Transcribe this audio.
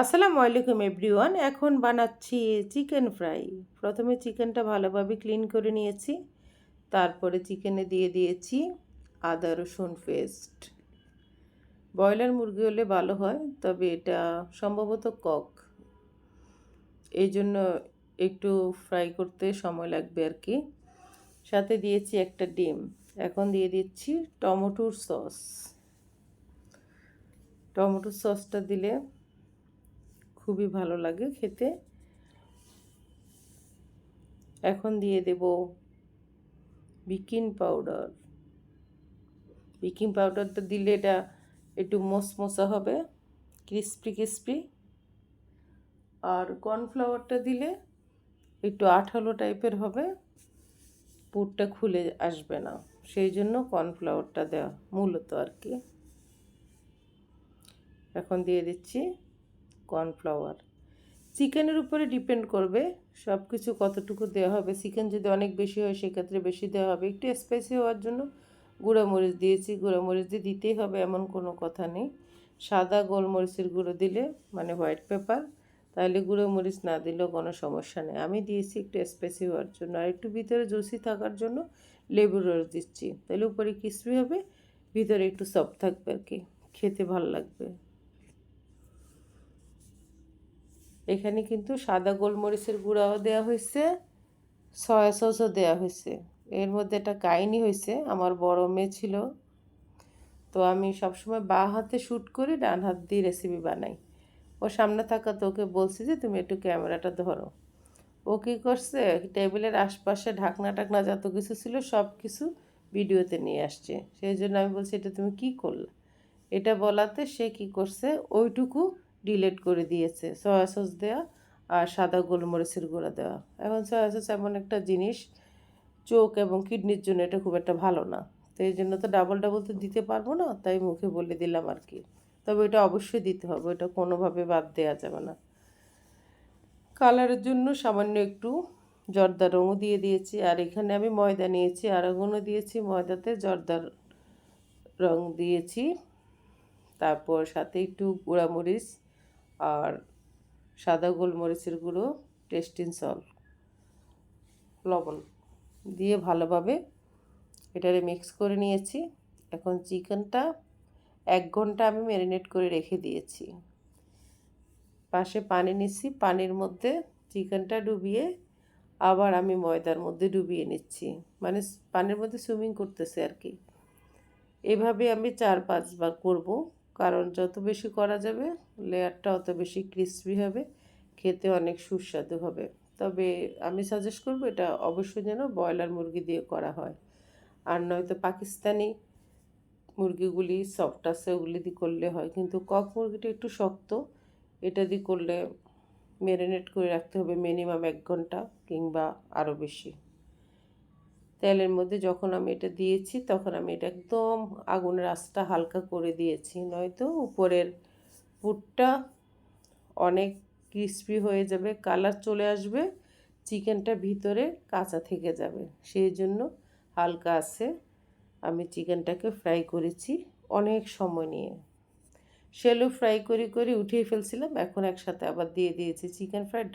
আসসালামু আলাইকুম এভরিওয়ান, এখন বানাচ্ছি চিকেন ফ্রাই। প্রথমে চিকেনটা ভালোভাবে ক্লিন করে নিয়েছি, তারপরে চিকেনে দিয়ে দিয়েছি আদা, রসুন পেস্ট। ব্রয়লার মুরগি হলে ভালো হয়, তবে এটা সম্ভবত কক। এই জন্য একটু ফ্রাই করতে সময় লাগবে আর কি। সাথে দিয়েছি একটা ডিম, এখন দিয়ে দিচ্ছি টমেটোর সস। টমেটোর সসটা দিলে খুবই ভালো লাগে খেতে। এখন দিয়ে দেব বেকিং পাউডার। বেকিং পাউডারটা দিলে এটা একটু মশমশা হবে, ক্রিস্পি ক্রিস্পি। আর কর্নফ্লাওয়ারটা দিলে একটু আঠালো টাইপের হবে, পুরটা খুলে আসবে না। সেই জন্য কর্নফ্লাওয়ারটা দেওয়া মূলত আর কি। এখন দিয়ে দিচ্ছি কর্নফ্লাওয়ার। চিকেনের উপরে ডিপেন্ড করবে সব কিছু কতটুকু দেওয়া হবে। চিকেন যদি অনেক বেশি হয়, সেক্ষেত্রে বেশি দেওয়া হবে। একটু স্পাইসি হওয়ার জন্য গুঁড়ো মরিচ দিয়েছি। গুঁড়ো মরিচ দিয়ে দিতেই হবে, এমন কোনো কথা নেই। সাদা গোলমরিচের গুঁড়ো দিলে মানে হোয়াইট পেপার তাহলে গুঁড়ো মরিচ না দিলেও কোনো সমস্যা নেই। আমি দিয়েছি একটু স্পাইসি হওয়ার জন্য। আর একটু ভিতরে জুসি থাকার জন্য লেবুর রস দিচ্ছি। তাহলে উপরে ক্রিসপি হবে, ভিতরে একটু সফট থাকবে আর কি। খেতে ভালো লাগবে। এখানে কিন্তু সাদা গোলমরিচের গুঁড়াও দেওয়া হয়েছে, সয়া সসও দেওয়া হয়েছে। এর মধ্যে একটা কাহিনি হয়েছে, আমার বড় মেয়ে ছিল। তো আমি সবসময় বা হাতে শ্যুট করে, ডান হাত দিয়ে রেসিপি বানাই। ও সামনে থাকা তো ওকে বলছি যে, তুমি একটু ক্যামেরাটা ধরো। ও কী করছে, টেবিলের আশপাশে ঢাকনা টাকনা যত কিছু ছিল, সব কিছু ভিডিওতে নিয়ে আসছে। সেই জন্য আমি বলছি, এটা তুমি কি করলে? এটা বলাতে সে কি করছে, ওইটুকু ডিলেট করে দিয়েছে। সয়া সস দেওয়া আর সাদা গোলমরিচের গুঁড়া দেওয়া এখন সয়া সস এমন একটা জিনিস, চোখ এবং কিডনির জন্য এটা খুব একটা ভালো না। তো এই জন্য তো ডাবল ডাবল তো দিতে পারব না, তাই মুখে বলে দিলাম আর কি। তবে এটা অবশ্যই দিতে হবে, এটা কোনোভাবে বাদ দেওয়া যাবে না। কালারের জন্য সামান্য একটু জর্দা রঙও দিয়ে দিয়েছি, আর এখানে আমি ময়দা নিয়েছি আর দিয়েছি ময়দাতে জর্দার রং দিয়েছি। তারপর সাথে একটু গুঁড়ামরিচ আর সাদা গোলমরিচের গুঁড়ো টেস্টিং সল লবণ দিয়ে ভালোভাবে এটারে মিক্স করে নিয়েছি। এখন চিকেনটা এক ঘণ্টা আমি ম্যারিনেট করে রেখে দিয়েছি। পাশে পানি নিচ্ছি, পানির মধ্যে চিকেনটা ডুবিয়ে আবার আমি ময়দার মধ্যে ডুবিয়ে নিচ্ছি। মানে পানির মধ্যে সুইমিং করতেছে আর কি। এভাবে আমি চার পাঁচবার করব। কারণ যত বেশি করা যাবে, লেয়ারটা অত বেশি ক্রিসপি হবে, খেতে অনেক সুস্বাদু হবে। তবে আমি সাজেস্ট করব এটা অবশ্যই যেন ব্রয়লার মুরগি দিয়ে করা হয়। আর নয়তো পাকিস্তানি মুরগিগুলি সফট আছে, ওগুলি দিয়ে করলে হয়। কিন্তু কক মুরগিটা একটু শক্ত, এটা দিয়ে করলে ম্যারিনেট করে রাখতে হবে মিনিমাম এক ঘণ্টা কিংবা আরও বেশি। তেলের মধ্যে যখন আমি এটা দিয়েছি, তখন আমি এটা একদম আগুনের আঁচটা হালকা করে দিয়েছি। নয়তো উপরের পুরটা অনেক ক্রিস্পি হয়ে যাবে কালার চলে আসবে, চিকেনটা ভিতরে কাঁচা থেকে যাবে। সেই জন্য হালকা আছে। আমি চিকেনটাকে ফ্রাই করেছি অনেক সময় নিয়ে। শেলো ফ্রাই করে করে উঠিয়ে ফেলছিলাম, এখন একসাথে আবার দিয়ে দিয়েছি। Chicken fried